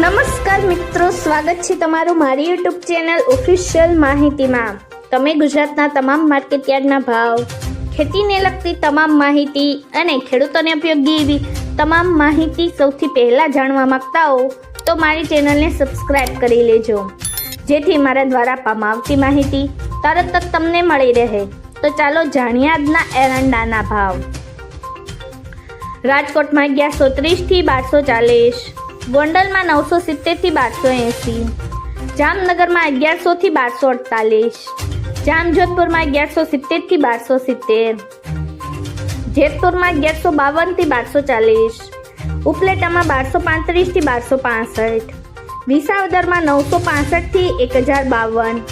નમસ્કાર મિત્રો, સ્વાગત છે તમારું મારી યુટ્યુબ ચેનલ ઓફિશિયલ માહિતીમાં. તમે ગુજરાતના તમામ માર્કેટયાર્ડના ભાવ, ખેતીને લગતી તમામ માહિતી અને ખેડૂતોને ઉપયોગી એવી તમામ માહિતી સૌથી પહેલાં જાણવા માંગતા હો, તો મારી ચેનલને સબસ્ક્રાઇબ કરી લેજો. જેથી મારા દ્વારા આપવામાં આવતી માહિતી તરત જ તમને મળી રહે. તો ચાલો જાણીએ આજના એરંડાના ભાવ. રાજકોટમાં અગિયારસો ત્રીસથી બારસો ચાલીસ. ગોંડલમાં નવસો સિત્તેરથી બારસો એંસી. જામનગરમાં અગિયારસોથી બારસો અડતાલીસ. જામજોધપુરમાં અગિયારસો સિત્તેરથી બારસો સિત્તેર. જેતપુરમાં અગિયારસો બાવનથી બારસો ચાલીસ. ઉપલેટામાં બારસો પાંત્રીસથી બારસો પાસઠ. વિસાવદરમાં નવસો પાસઠથી એક હજાર બાવન.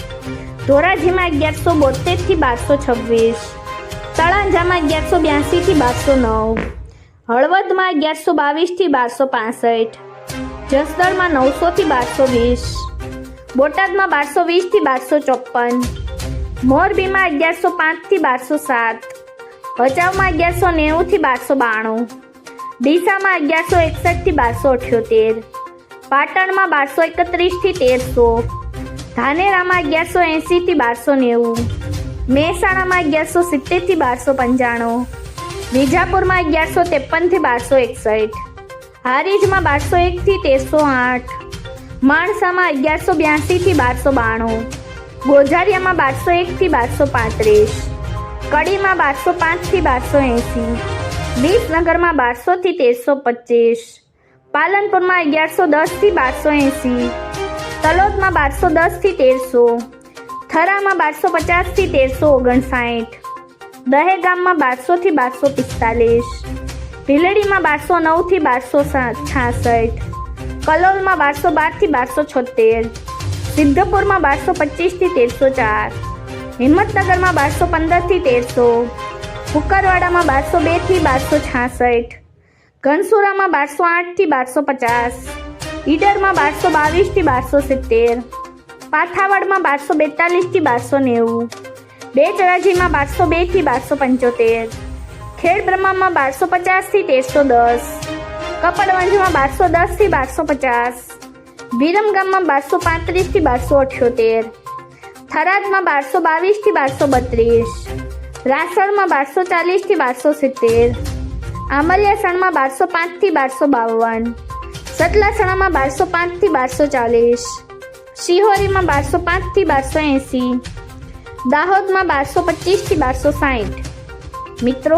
ધોરાજીમાં અગિયારસો બોતેરથી બારસો છવ્વીસ. તળાંજામાં અગિયારસો બ્યાસીથી બારસો નવ. હળવદમાં અગિયારસો બાવીસથી બારસો પાસઠ. જસદણમાં નવસોથી બારસો વીસ, બોટાદમાં બારસો વીસથી બારસો ચોપન મોરબીમાં અગિયારસો પાંચથી બારસો સાત, ભચાઉમાં અગિયારસો નેવુંથી બારસો બાણું, ડીસામાં અગિયારસો એકસઠથી બારસો અઠ્યોતેર, પાટણમાં બારસો એકત્રીસથી તેરસો, ધાનેરામાં અગિયારસો એંસીથી બારસો નેવું, મહેસાણામાં અગિયારસો સિત્તેરથી બારસો પંચાણું, વિજાપુરમાં અગિયારસો ત્રેપનથી બારસો એકસઠ હારીજમાં બારસો એકથી તેરસો આઠ. માણસામાં અગિયારસો બ્યાસીથી બારસો બાણું. ગોઝારિયામાં બારસો એકથી બારસો પાંત્રીસ. કડીમાં બારસો પાંચથી બારસો એંસી. વિસનગરમાં બારસોથી તેરસો પચીસ. પાલનપુરમાં અગિયારસો દસથી બારસો એંસી. તલોદમાં બારસો દસથી તેરસો. થરામાં બારસો પચાસથી તેરસો ઓગણસાઠ. દહેગામમાં બારસોથી બારસો પિસ્તાલીસ. ભીલડીમાં બારસો નવથી બારસો છાસઠ. કલોલમાં બારસો બારથી બારસો છોતેર. સિદ્ધપુરમાં બારસો પચીસથી તેરસો ચાર. હિંમતનગરમાં બારસો પંદરથી તેરસો. કુકરવાડામાં બારસો બેથી બારસો છાસઠ. ઘનસુરામાં બારસો આઠથી બારસો પચાસ. ઈડરમાં બારસો બાવીસથી બારસો સિત્તેર. પાથાવાડમાં બારસો બેતાલીસથી બારસો નેવું. બેચરાજીમાં બારસો બેથી બારસો પંચોતેર. ખેડ બ્રહ્મામાં બારસો પચાસથી તેરસો દસ. કપડવંજમાં બારસો દસથી બારસો પચાસ. વિરમગામમાં બારસો પાંત્રીસથી બારસો અઠ્યોતેર. થરાદમાં બારસો બાવીસથી બારસો બત્રીસ. રાસણમાં બારસો ચાલીસથી બારસો સિત્તેર. આમલિયાસણમાં બારસો પાંચથી બારસો બાવન. સતલાસણામાં બારસો પાંચથી બારસો ચાલીસ. શિહોરીમાં બારસો પાંચથી બારસો એંસી. દાહોદમાં બારસો પચીસથી બારસો સાઠ મિત્રો